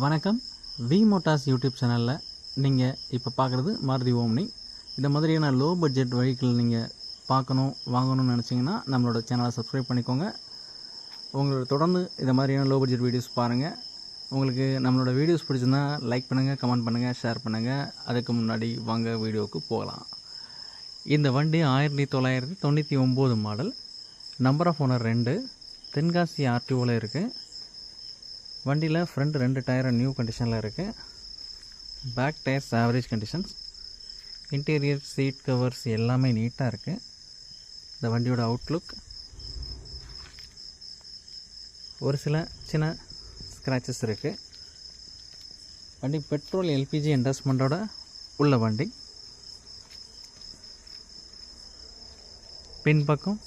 வணக்கம். We Motors YouTube சேனலில் நீங்கள் இப்போ பார்க்குறது மாருதி ஓம்னி. இந்த மாதிரியான லோ பட்ஜெட் வெஹிக்கிள் நீங்கள் பார்க்கணும் வாங்கணும்னு நினச்சிங்கன்னா நம்மளோட சேனலை சப்ஸ்கிரைப் பண்ணிக்கோங்க. உங்களோட தொடர்ந்து இந்த மாதிரியான லோ பட்ஜெட் வீடியோஸ் பாருங்கள் உங்களுக்கு நம்மளோட வீடியோஸ் பிடிச்சிருந்தா லைக் பண்ணுங்கள் கமெண்ட் பண்ணுங்கள் ஷேர் பண்ணுங்கள் அதுக்கு முன்னாடி வாங்க வீடியோவுக்கு போகலாம். இந்த வண்டி ஆயிரத்தி தொள்ளாயிரத்தி தொண்ணூற்றி ஒம்பது மாடல் நம்பர் ஆஃப் ஓனர் ரெண்டு. தென்காசி ஆர்டிஓவில் இருக்குது வண்டியில் ஃப்ரண்ட் ரெண்டு டயரும் நியூ கண்டிஷனில் இருக்குது back tyres average conditions interior seat covers எல்லாமே நீட்டாக இருக்குது இந்த வண்டியோட அவுட்லுக் ஒரு சில சின்ன ஸ்க்ராச்சஸ் இருக்குது வண்டி பெட்ரோல் எல்பிஜி இன்வெஸ்ட்மெண்ட்டோட உள்ள வண்டி. பின்பக்கம்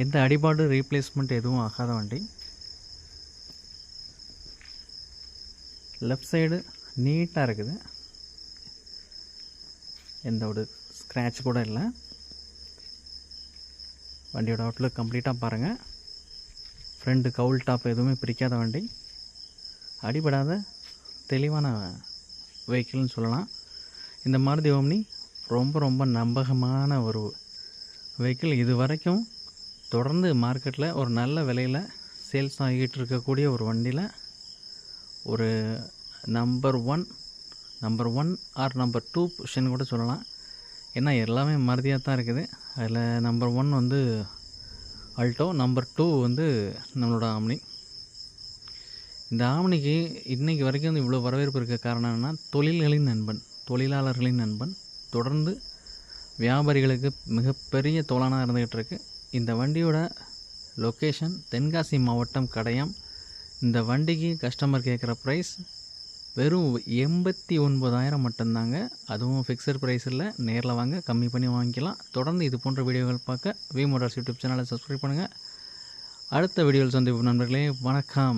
எந்த அடிபாடு ரீப்ளேஸ்மெண்ட் எதுவும் ஆகாத வண்டி. லெஃப்ட் சைடு நீட்டாக இருக்குது. எந்த ஒரு ஸ்க்ராட்ச் கூட இல்லை. வண்டியோட அவுட்லுக் கம்ப்ளீட்டாக பாருங்கள் ஃப்ரெண்டு கவுல் டாப் எதுவுமே பிரிக்காத வண்டி. அடிபடாத தெளிவான வெஹிக்கிள்னு சொல்லலாம். இந்த மாதிரி ஓம்னி ரொம்ப ரொம்ப நம்பகமான ஒரு வெஹிக்கிள் இது வரைக்கும் தொடர்ந்து மார்க்கெட்டில் ஒரு நல்ல விலையில் சேல்ஸ் ஆகிட்டு இருக்கக்கூடிய ஒரு வண்டியில் ஒரு number one number one or number two position கூட சொல்லலாம். ஏன்னா எல்லாமே மறதியாக தான் இருக்குது. அதில் நம்பர் ஒன் வந்து அல்டோ நம்பர் டூ வந்து நம்மளோட ஆம்னி இந்த ஆம்னிக்கு இன்றைக்கி வரைக்கும் வந்து இவ்வளோ வரவேற்பு இருக்க காரணம் என்னென்னா தொழில்களின் நண்பன் தொழிலாளர்களின் நண்பன் தொடர்ந்து வியாபாரிகளுக்கு மிகப்பெரிய தோளானாக இருந்துக்கிட்டு இருக்குது இந்த வண்டியோட லொக்கேஷன் தென்காசி மாவட்டம் கடையம். இந்த வண்டிக்கு கஸ்டமர் கேட்குற ப்ரைஸ் வெறும் எண்பத்தி ஒன்பதாயிரம் மட்டும்தாங்க. அதுவும் ஃபிக்ஸட் ப்ரைஸ் இல்லை. நேரில் வாங்க கம்மி பண்ணி வாங்கிக்கலாம். தொடர்ந்து இது போன்ற வீடியோகள் பார்க்க வி மோட்டார்ஸ் யூடியூப் சேனலை சப்ஸ்கிரைப் பண்ணுங்கள் அடுத்த வீடியோவில் சந்திப்பு நண்பர்களே. வணக்கம்.